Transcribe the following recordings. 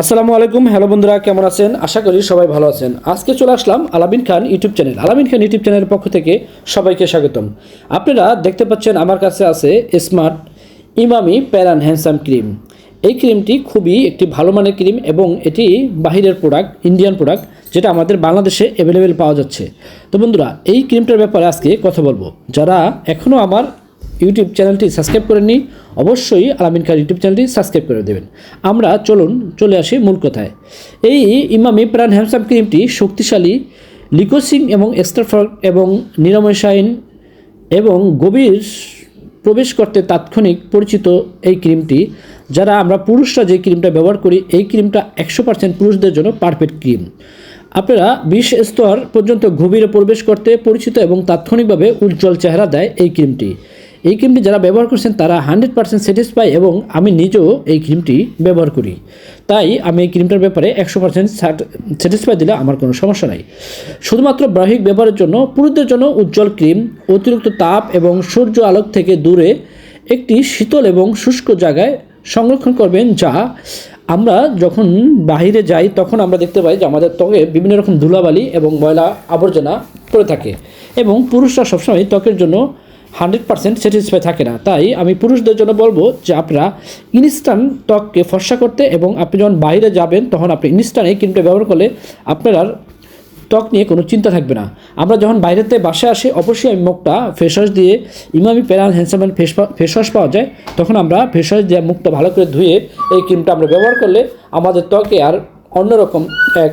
আসসালামু আলাইকুম, হ্যালো বন্ধুরা, কেমন আছেন? আশা করি সবাই ভালো আছেন। আজকে চলে আসলাম আলামিন খান ইউটিউব চ্যানেল। আলামিন খান ইউটিউব চ্যানেলের পক্ষ থেকে সবাইকে স্বাগতম। আপনারা দেখতে পাচ্ছেন আমার কাছে আছে স্মার্ট ইমামি প্যারান হ্যান্ডসাম ক্রিম। এই ক্রিমটি খুবই একটি ভালো মানের ক্রিম এবং এটি বাহিরের প্রোডাক্ট ইন্ডিয়ান প্রোডাক্ট যেটা আমাদের বাংলাদেশে অ্যাভেলেবেল পাওয়া যাচ্ছে। তো বন্ধুরা, এই ক্রিমটার ব্যাপারে আজকে কথা বলব। যারা এখনও আমার ইউটিউব চ্যানেলটি সাবস্ক্রাইব করেননি অবশ্যই আলামিন খান ইউটিউব চ্যানেলটি সাবস্ক্রাইব করে দেবেন। আমরা চলুন, চলে আসি মূল কথায়। এই ইমামি প্রাণ হ্যামসাম ক্রিমটি শক্তিশালী লিকোসিং এবং এক্সট্রাফার এবং নিরাময়সাইন এবং গভীর প্রবেশ করতে তাৎক্ষণিক পরিচিত এই ক্রিমটি, যারা আমরা পুরুষরা যে ক্রিমটা ব্যবহার করি, এই ক্রিমটা একশো পার্সেন্ট পুরুষদের জন্য পারফেক্ট ক্রিম। আপনারা বিশ স্তর পর্যন্ত গভীরে প্রবেশ করতে পরিচিত এবং তাৎক্ষণিকভাবে উজ্জ্বল চেহারা দেয় এই ক্রিমটি। এই ক্রিমটি যারা ব্যবহার করছেন, তারা হান্ড্রেড পার্সেন্ট স্যাটিসফাই এবং আমি নিজেও এই ক্রিমটি ব্যবহার করি। তাই আমি এই ক্রিমটার ব্যাপারে একশো পার্সেন্ট স্যাটিসফাই দিলে আমার কোনো সমস্যা নাই। শুধুমাত্র বাহ্যিক ব্যবহারের জন্য, পুরুষদের জন্য উজ্জ্বল ক্রিম, অতিরিক্ত তাপ এবং সূর্য আলোক থেকে দূরে একটি শীতল এবং শুষ্ক জায়গায় সংরক্ষণ করবেন, যা আমরা যখন বাইরে যাই, তখন আমরা দেখতে পাই যে আমাদের ত্বকে বিভিন্ন রকম ধুলাবালি এবং ময়লা আবর্জনা পড়ে থাকে। এবং পুরুষরা সবসময় ত্বকের জন্য হান্ড্রেড পার্সেন্ট স্যাটিসফাই থাকে না। তাই আমি পুরুষদের জন্য বলব যে আপনারা ইনস্ট্যান্ট ত্বককে ফর্সা করতে এবং আপনি যখন বাইরে যাবেন, তখন আপনি ইনস্ট্যান্ট এই ক্রিমটা ব্যবহার করলে আপনার ত্বক নিয়ে কোনো চিন্তা থাকবে না। আমরা যখন বাইরেতে বাসায় আসি, অবশ্যই আমি মুখটা ফেস ওয়াশ দিয়ে, ইমামি প্যারাল হ্যান্ডসাম ফেস ফেস ওয়াশ পাওয়া যায়। তখন আমরা ফেস ওয়াশ দিয়ে মুখটা ভালো করে ধুয়ে এই ক্রিমটা আমরা ব্যবহার করলে আমাদের ত্বকে আর অন্যরকম এক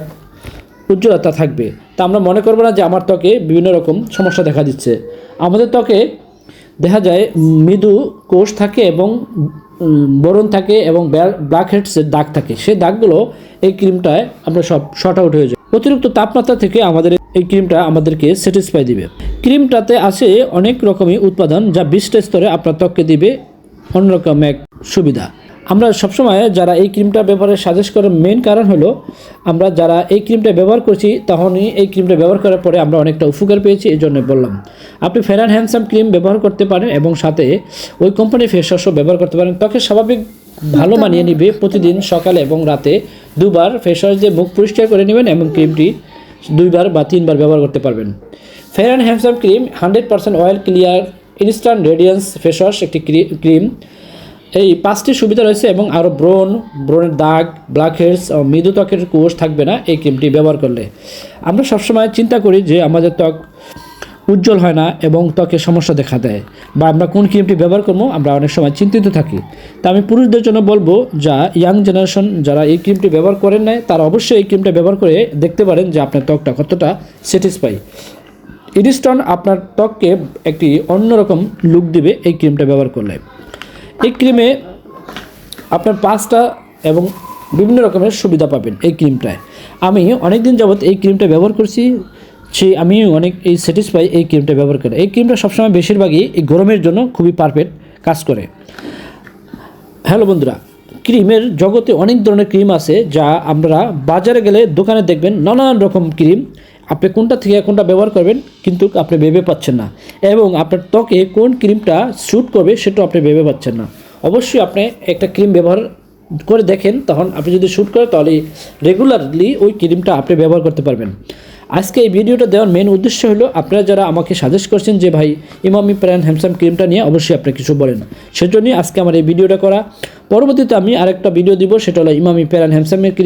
উজ্জ্বলতা থাকবে। তা আমরা মনে করব না যে আমার ত্বকে বিভিন্ন রকম সমস্যা দেখা দিচ্ছে। আমাদের ত্বকে দেখা যায়, মৃদু কোষ থাকে এবং বরণ থাকে এবং ব্ল্যাক হেডসের দাগ থাকে। সেই দাগগুলো এই ক্রিমটায় আমরা সব শর্ট আউট হয়ে যায়। অতিরিক্ত তাপমাত্রা থেকে আমাদের এই ক্রিমটা আমাদেরকে স্যাটিসফাই দিবে। ক্রিমটাতে আছে অনেক রকমই উৎপাদন যা বিশটা স্তরে আপনার ত্বককে দিবে অন্যরকম এক সুবিধা। আমরা সবসময় যারা এই ক্রিমটা ব্যবহারে সাজেস্ট করার মেন কারণ হলো আমরা যারা এই ক্রিমটা ব্যবহার করছি তখনই এই ক্রিমটা ব্যবহার করার পরে আমরা অনেকটা উপকার পেয়েছি এই জন্য বললাম। আপনি ফেরান হ্যান্ডসাম ক্রিম ব্যবহার করতে পারেন এবং সাথে ওই কোম্পানির ফেস ওয়াশও ব্যবহার করতে পারেন। ত্বকের স্বাভাবিক ভালো মানিয়ে নিবে প্রতিদিন সকালে এবং রাতে। দুবার ফেস ওয়াশ দিয়ে মুখ পরিষ্কার করে নেবেন এবং ক্রিমটি দুইবার বা তিনবার ব্যবহার করতে পারবেন। Fair and handsome cream hundred percent oil clear instant radiance face wash একটি ক্রিম এই পাঁচটি সুবিধা রয়েছে এবং আরও ব্রণ, ব্রণের দাগ ব্ল্যাক হেডস ও মৃদু ত্বকের কোষ থাকবে না এই ক্রিমটি ব্যবহার করলে। আমরা সবসময় চিন্তা করি যে আমাদের ত্বক উজ্জ্বল হয় না এবং ত্বকে সমস্যা দেখা দেয় বা আমরা কোন ক্রিমটি ব্যবহার করব আমরা অনেক সময় চিন্তিত থাকি। তা আমি পুরুষদের জন্য বলব, যা ইয়াং জেনারেশন যারা এই ক্রিমটি ব্যবহার করেন নাই, তারা অবশ্যই এই ক্রিমটা ব্যবহার করে দেখতে পারেন যে আপনার ত্বকটা কতটা স্যাটিসফাই ইডিস্টন আপনার ত্বককে একটি অন্যরকম লুক দিবে এই ক্রিমটা ব্যবহার করলে। এই ক্রিমে আপনার পাঁচটা এবং বিভিন্ন রকমের সুবিধা পাবেন এই ক্রিমটায়। আমি অনেক দিন যাবৎ এই ক্রিমটা ব্যবহার করছি সে আমি অনেক এই স্যাটিসফাই এই ক্রিমটা ব্যবহার করে। এই ক্রিমটা সবসময় বেশিরভাগই এই গরমের জন্য খুবই পারফেক্ট কাজ করে। হ্যালো বন্ধুরা, ক্রিমের জগতে অনেক ধরনের ক্রিম আছে যা আমরা বাজারে গেলে দোকানে দেখবেন নানান রকম ক্রিম আপনি কোনটা থেকে কোনটা ব্যবহার করবেন কিন্তু আপনি ভেবে পাচ্ছেন না। এবং আপনার ত্বকে কোন ক্রিমটা স্যুট করবে সেটাও আপনি ভেবে পাচ্ছেন না। অবশ্যই আপনি একটা ক্রিম ব্যবহার করে দেখেন, তখন আপনি যদি শ্যুট করেন তাহলে রেগুলারলি ওই ক্রিমটা আপনি ব্যবহার করতে পারবেন। আজকে এই ভিডিওটা দেওয়ার মেন উদ্দেশ্য হলো, আপনারা যারা আমাকে সাজেস্ট করছেন যে, ভাই, ইমামি প্রাণ হ্যামসাম ক্রিমটা নিয়ে অবশ্যই আপনি কিছু বলেন। সেজন্যই আজকে আমার এই ভিডিওটা করা। পরবর্তীতে আমি আরেকটা ভিডিও দিব, সেটা হলো ইমামি প্যারান হ্যামসামের ক্রিম